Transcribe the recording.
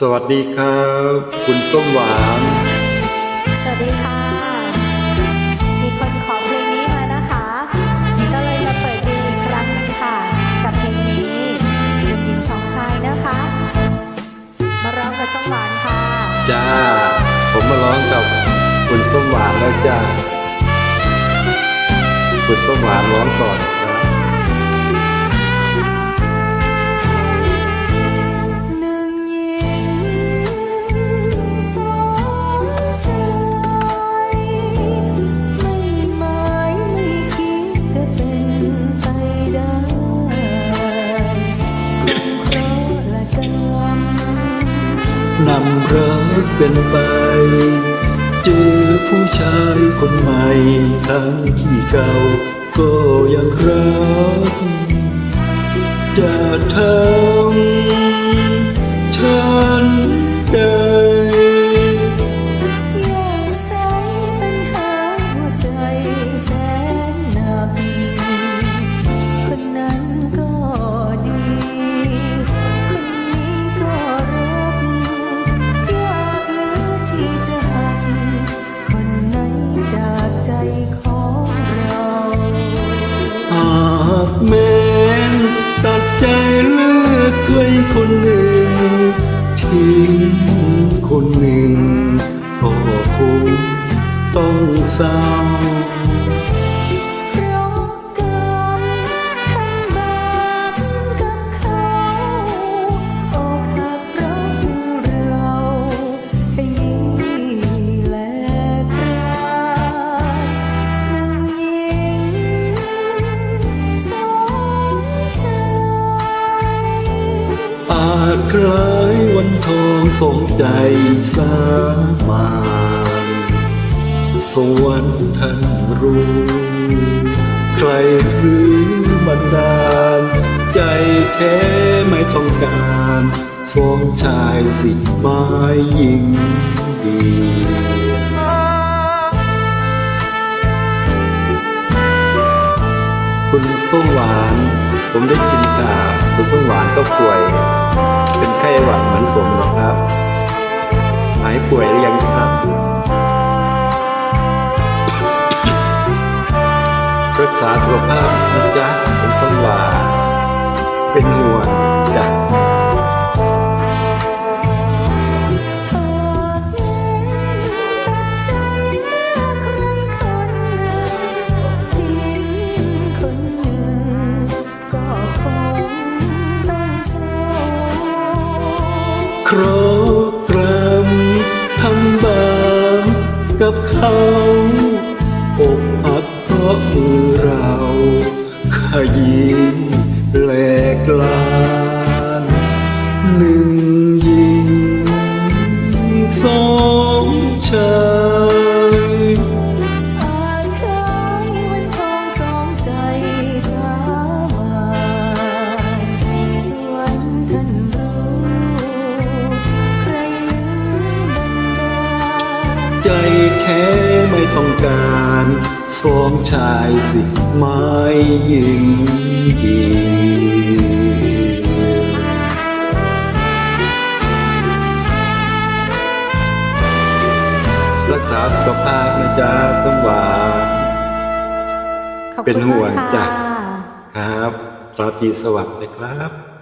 สวัสดีครับ คุณส้มหวาน สวัสดีค่ะ มีคนขอเพลงนี้มานะคะ ก็เลยมาเปิดดูอีกครั้งหนึงค่ะ กับเพลงนี้เป็นหญิงสองชายนะคะ มาร้องกับส้มหวานค่ะ จ้า ผมมาร้องกับคุณส้มหวานแล้วจ้า คุณส้มหวานร้องก่อน นำรักเป็นไป เจอผู้ชายคนใหม่ทั้งที่เก่าก็ยังรัก จะทำฉัน งคนหนึ่งก็คงต้องเศร้าเพราะกรรมทำบาปกับเขาอกหักเพราะคือเราขยี้และกรา นหนึ่งหญิงสองชายอาจคล้ายวันทองสมใจสามานสวรรค์ท่านรู้ใครหรือบันดาล ใจแท้ไม่ต้องการสองชายสิไม้ยิงดีคุณส้มหวาน ผมได้กินข่าวคุณส้มหวานก็ป่วย เป็น ได้หวัดเหมือนผมนะครับ หายป่วยหรือยังครับ รักษาสุขภาพนะจ๊ะคุณส้มหวาเป็นห่วงจ้ะ ครบกรมทำบาปกับเขาอกหักเพราะมือเราขยี้แหลกลานหนึ่งยิงสองชายอา ใจแท้ไม่ต้องการสองชายสิไม้ยิงดีรักษาสุขภาพนะจ๊ะสมหวานขอบคุณเป็นห่วงมากจ้ะค่ะครับราตรีสวัสดิ์นะครับ